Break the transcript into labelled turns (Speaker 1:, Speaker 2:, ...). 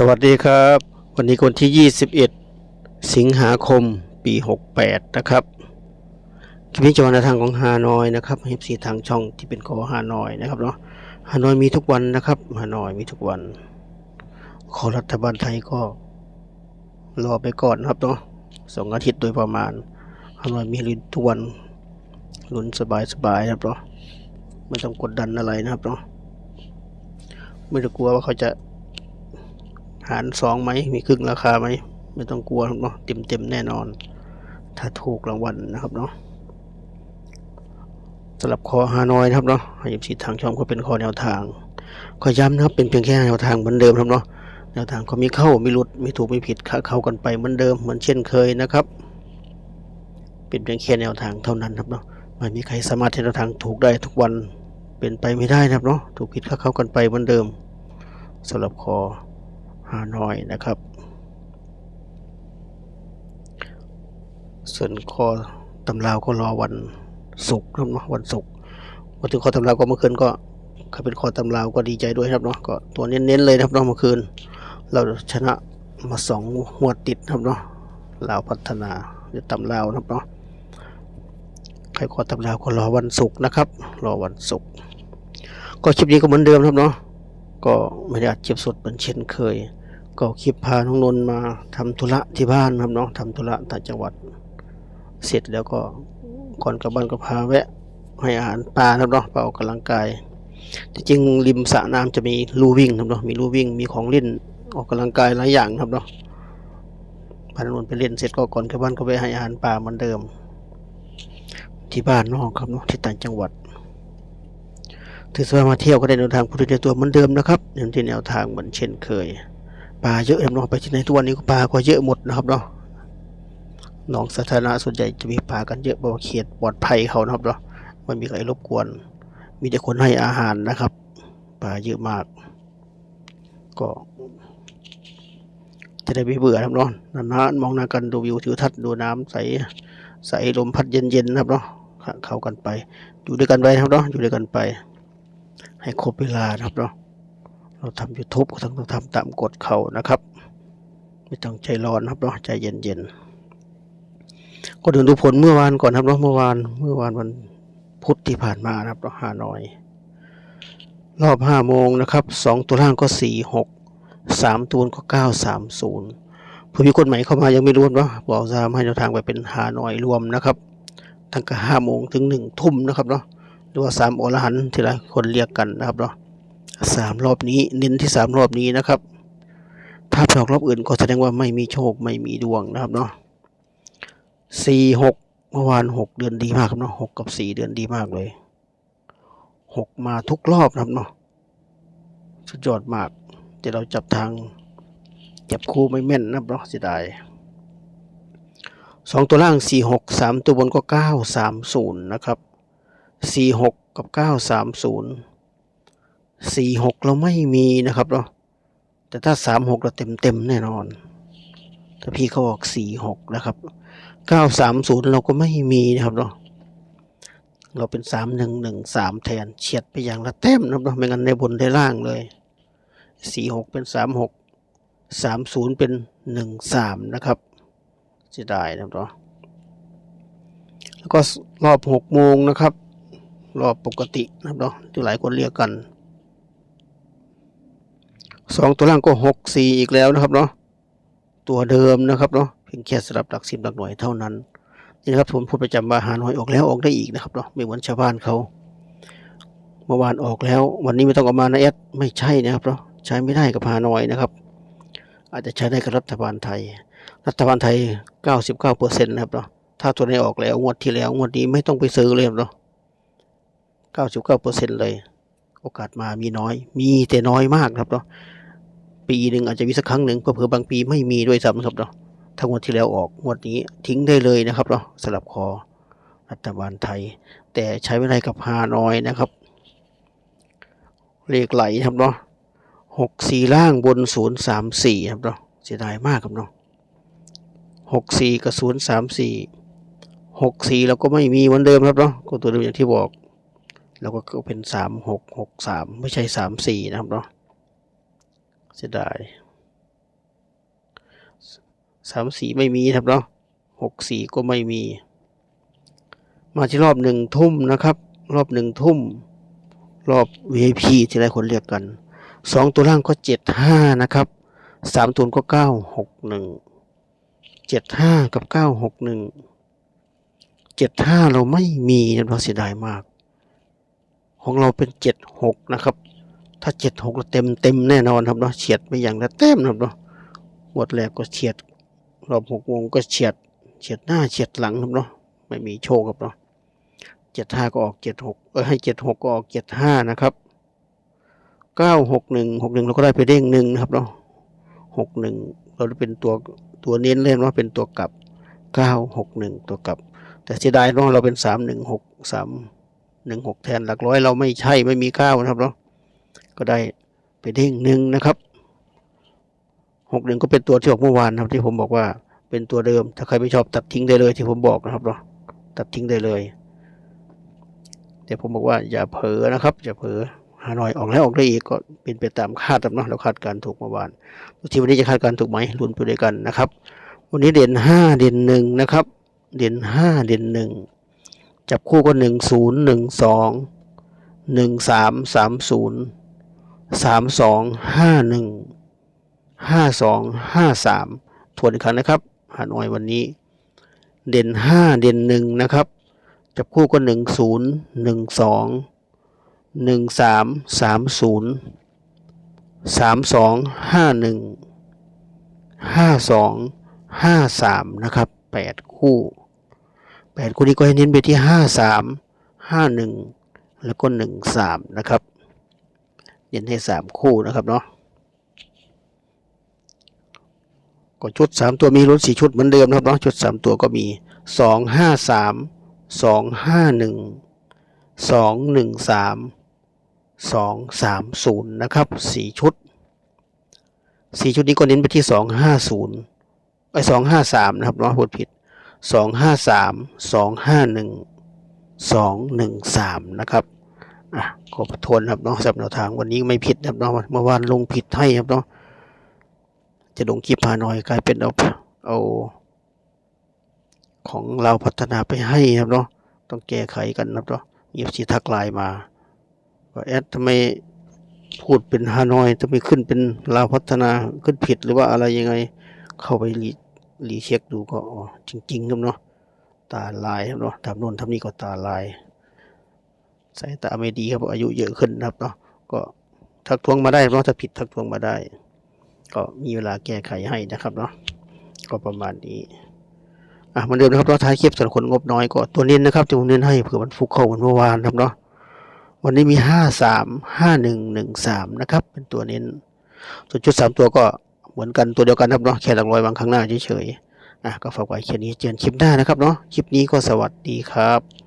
Speaker 1: สวัสดีครับ วันนี้วันที่ 21 สิงหาคมปี 68 นะครับคลิปนี้จะวันทางของฮานอยนะครับเอฟซีทางช่องที่เป็นขอฮานอยนะครับเนาะฮานอยมีทุกวันนะครับฮานอยมีทุกวัน ขอรัฐบาลไทยก็รอไปก่อนนะครับเนาะสองอาทิตย์โดยประมาณฮานอยมีลุ้นทุกวันลุ้นสบายๆนะครับเนาะไม่ต้องกดดันอะไรนะครับเนาะไม่ต้องกลัวว่าเขาจะ หารสองไหมมีครึ่งราคาไหมไม่ต้องกลัวครับเนาะเต็มเต็มแน่นอน ถ้าถูกรางวัลนะครับเนาะสำหรับคอฮานอยนะครับเนาะให้ยิบสีทางช่องก็เป็นคอแนวทางขอย้ำนะครับเป็นเพียงแค่แนวทางเหมือนเดิมครับเนาะแนวทางก็มีเข้ามีหลุดมีถูกมีผิดค่าเข้ากันไปเหมือนเดิมเหมือนเช่นเคยนะครับ เป็นเพียงแค่แนวทางเท่านั้นครับเนาะไม่มีใครสามารถที่แนวทางถูกได้ทุกวันเป็นไปไม่ได้นะครับเนาะถูกผิดค่าเข้ากันไปเหมือนเดิมสำหรับคอ ฮานอยนะครับ ส่วนคอตำราวก็รอวันศุกร์นะครับเนาะวันศุกร์มาถึงคอตำราวก็เมื่อคืนก็ใครเป็นคอตำราวก็ดีใจด้วยครับเนาะก็ตัวเน้นๆเลยครับเนาะเมื่อคืน เราชนะมาสองหัวติดครับเนาะลาวพัฒนาหรือตำราวนะครับเนาะใครคอตำราวก็รอวันศุกร์นะครับ รอวันศุกร์ก็คลิปนี้ก็เหมือนเดิมครับเนาะ ก็ไม่ได้อัดคลิปสดเหมือนเช่นเคย ก็คลิปพาน้องนนมาทำธุระที่บ้านครับเนาะทำธุระต่างจังหวัด เสร็จแล้วก็ก่อนกลับบ้านก็พาแวะให้อาหารปลาครับเนาะปลาออกกำลังกายจริงริมสระน้ำจะมีลู่วิ่งครับเนาะมีลู่วิ่งมีของเล่นออกกำลังกายหลายอย่างครับเนาะพาน้องนนไปเล่นเสร็จก็ก่อนกลับบ้านก็ไปให้อาหารปลาเหมือนเดิม ที่บ้านนอกครับเนาะที่ต่างจังหวัด ถือว่ามาเที่ยวก็ได้แนวทางพุทธในตัวเหมือนเดิมนะครับอย่างที่แนวทางเหมือนเช่นเคยปลาเยอะครับเนาะไปที่ไหนทุกวันนี้ก็ปลาก็เยอะหมดนะครับเนาะหนองสาธารณะส่วนใหญ่จะมีปลากันเยอะเพราะว่าเขตปลอดภัยเขานะครับเนาะไม่มีใครรบกวน มีแต่คนให้อาหารนะครับปลาเยอะมาก ก็ จะได้ไม่เบื่อครับเนาะนานๆมองหน้ากันดูวิวทิวทัศน์ดูน้ำใสใสลมพัดเย็นๆนะครับเนาะเข้ากันไป อยู่ด้วยกันไปนะครับเนาะอยู่ด้วยกันไป ให้ครบเวลานะครับเนาะเราทำ YouTube ก็ต้องต้องทำตามกฎเขานะครับ ไม่ต้องใจร้อนนะครับเนาะใจเย็นๆก็ถึงดูผลเมื่อวานก่อนครับเนาะเมื่อวานเมื่อวานวันพุธที่ผ่านมานะครับเนาะห้าน้อย รอบห้าโมงนะครับสองตัวล่างก็สี่หกสามตัวก็เก้าสามศูนย์เพื่อมีคนใหม่เข้ามายังไม่รู้เนาบอกจะให้แนวทางไปเป็นหาหน่อยรวมนะครับ ตั้งแต่ห้าโมงถึงหนึ่งทุ่มนะครับเนาะ รือว่าสามอรหันต์ที่หลายคนเรียกกันนะครับเนาะสามรอบนี้เน้นที่สามรอบนี้นะครับ ถ้าไปออกรอบอื่นก็แสดงว่าไม่มีโชคไม่มีดวงนะครับเนาะสี่หกเมื่อวานหกเดือนดีมากครับเนาะหกกับสี่เดือนดีมากเลยหกมาทุกรอบนะครับเนาะสุดยอดมากแต่เราจับทางจับคู่ไม่แม่นนะครับเนาะเสียดายสองตัวล่างสี่หกสามตัวบนก็เก้าสามศูนย์นะครับ สี่หกกับเก้าสามศูนย์สี่หกเราไม่มีนะครับเนาะแต่ถ้าสามหกเราเต็มเต็มๆแน่นอนถ้าพี่เขาบอกสี่หกนะครับเก้าสามศูนย์เราก็ไม่มีนะครับเนาะเราเป็นสามหนึ่งหนึ่งสามแทนเฉียดไปอย่างละแต้มนะครับเนาะไม่งั้นในบนได้ล่างเลยสี่หกเป็นสามหกสามศูนย์เป็นหนึ่งสามนะครับเสียดายนะครับเนาะแล้วก็รอบหกโมงนะครับ รอบปกตินะครับเนาะที่หลายคนเรียกกันสองตัวล่างก็หกสี่อีกแล้วนะครับเนาะตัวเดิมนะครับเนาะเพียงแค่สลับหลักสิบหลักหน่วยเท่านั้นนี่นะครับผมพูดประจำว่าหาหน่วยออกแล้วออกได้อีกนะครับเนาะไม่เหมือนชาวบ้านเขาเมื่อวานออกแล้ว วันนี้ไม่ต้องออกมานะแอดไม่ใช่นะครับเนาะใช้ไม่ได้กับหาหน่อยนะครับ อาจจะใช้ได้กับรัฐบาลไทย รัฐบาลไทย 99เปอร์เซ็นต์นะครับเนาะถ้าตัวไหนออกแล้วงวดที่แล้วงวดนี้ไม่ต้องไปซื้อเลยครับเนาะ 99เปอร์เซ็นต์เลย โอกาสมามีน้อย มีแต่น้อยมากครับเนาะปีหนึ่งอาจจะมีสักครั้งหนึ่งเผื่อๆบางปีไม่มีด้วยซ้ำครับเนาะถ้างวดที่แล้วออกงวดนี้ทิ้งได้เลยนะครับเนาะสลับคอรัฐบาลไทย แต่ใช้ไม่ได้กับฮานอยนะครับ เลขไหลครับเนาะหกสี่ล่างบนศูนย์สามสี่ครับเนาะเสียดายมากครับเนาะหกสี่กับศูนย์สามสี่หกสี่เราก็ไม่มีเหมือนเดิมครับเนาะก็ตัวเดิมอย่างที่บอก แล้วก็เป็นสามหกหกสามไม่ใช่สามสี่นะครับเนาะเสียดายสามสี่ไม่มีครับเนาะหกสี่ก็ไม่มี มาที่รอบหนึ่งทุ่มนะครับ รอบหนึ่งทุ่ม รอบ VIP ที่หลายคนเรียกกันสองตัวล่างก็เจ็ดห้านะครับสามตัวก็เก้าหกหนึ่งเจ็ดห้ากับเก้าหกหนึ่งเจ็ดห้าเราไม่มีนะเราเสียดายมาก ของเราเป็นเจ็ดหกนะครับ ถ้าเจ็ดหกเราเต็มเต็มแน่นอนครับเนาะเฉียดไปอย่างละเต็มครับเนาะหมดแรกก็เฉียดรอบหกวงก็เฉียดเฉียดหน้าเฉียดหลังครับเนาะไม่มีโชคครับเนาะเจ็ดห้าก็ออกเจ็ดหกเออให้เจ็ดหกก็ออกเจ็ดห้านะครับเก้าหกหนึ่งหกหนึ่งเราก็ได้ไปเด้งหนึ่งนะครับเนาะหกหนึ่งเราเป็นตัวตัวเน้นเล่นว่าเป็นตัวกลับเก้าหกหนึ่งตัวกลับ แต่เสียดายเนาะเราเป็นสามหนึ่งหกสาม หนึ่งหกแทนหลักร้อยเราไม่ใช่ไม่มีเก้านะครับเนาะก็ได้ไปเด้งหนึ่งนะครับหกหนึ่งก็เป็นตัวที่ออกเมื่อวานนะครับ ที่ผมบอกว่าเป็นตัวเดิม ถ้าใครไม่ชอบตัดทิ้งได้เลยที่ผมบอกนะครับเนาะตัดทิ้งได้เลย แต่ผมบอกว่าอย่าเผลอนะครับ อย่าเผลอหาหน่อยออกแล้วออกได้อีกก็เป็นไปตามคาดครับเนาะเราคาดการณ์ถูกเมื่อวานทีวันนี้จะคาดการณ์ถูกไหมลุ้นไปด้วยกันนะครับ วันนี้เด่นห้าเด่นหนึ่งนะครับ เด่นห้าเด่นหนึ่ง จับคู่ก็หนึ่งศูนย์หนึ่งสองหนึ่งสามสามศูนย์สามสองห้าหนึ่งห้าสองห้าสามทวนอีกครั้งนะครับหาหน่อยวันนี้ เด่นห้าเด่นหนึ่งนะครับ จับคู่ก็หนึ่งศูนย์หนึ่งสองหนึ่งสามสามศูนย์สามสองห้าหนึ่งห้าสองห้าสามนะครับแปดคู่ แปดคู่นี้ก็ให้เน้นไปที่ห้าสามห้าหนึ่งแล้วก็หนึ่งสามนะครับ เน้นให้สามคู่นะครับเนาะก็ชุดสามตัวมีรุ่นสี่ชุดเหมือนเดิมนะครับเนาะชุดสามตัวก็มีสองห้าสามสองห้าหนึ่งสองหนึ่งสามสองสามศูนย์นะครับสี่ชุดสี่ชุดนี้ก็เน้นไปที่สองห้าศูนย์ไอสองห้าสามนะครับเนาะพูดผิด สองห้าสามสองห้าหนึ่งสองหนึ่งสามนะครับอะขอประทวนครับเนาะสำหรับแนวทางวันนี้ไม่ผิดครับเนาะเมื่อวานลงผิดให้ครับเนาะจะลงคลิปหาหน่อยกลายเป็นเอาเอาของเราพัฒนาไปให้ครับเนาะต้องแก้ไขกันครับเนาะมีสีทักไลน์มาว่าแอดทำไมพูดเป็นฮานอยทำไมขึ้นเป็นลาวพัฒนาขึ้นผิดหรือว่าอะไรยังไงเข้าไปรี รีเช็คดูก็อ๋อจริงๆครับเนาะตาลายครับเนาะทำโน่นทำนี่ก็ตาลายสายตาไม่ดีครับอายุเยอะขึ้นนะครับเนาะก็ทักท้วงมาได้เนาะถ้าผิดทักท้วงมาได้ ก็มีเวลาแก้ไขให้นะครับเนาะก็ประมาณนี้อะมือนเดิมนะครับเราท้ายคลิปสำหรับคนงบน้อยก็ตัวเน้นนะครับที่ผมเน้นให้เผื่อมันฟุกเข้าเหมือนเมื่อวานครับเนาะวันนี้มีห้าสามห้าหนึ่งหนึ่งสามนะครับ เป็นตัวเน้นส่วนชุดสามตัวก็ เหมือนกันตัวเดียวกันครับเนาะแค่หลักร้อยวางข้างหน้าเฉยๆอะก็ฝากไว้แค่นี้เจอกันคลิปหน้านะครับเนาะคลิปนี้ก็สวัสดีครับ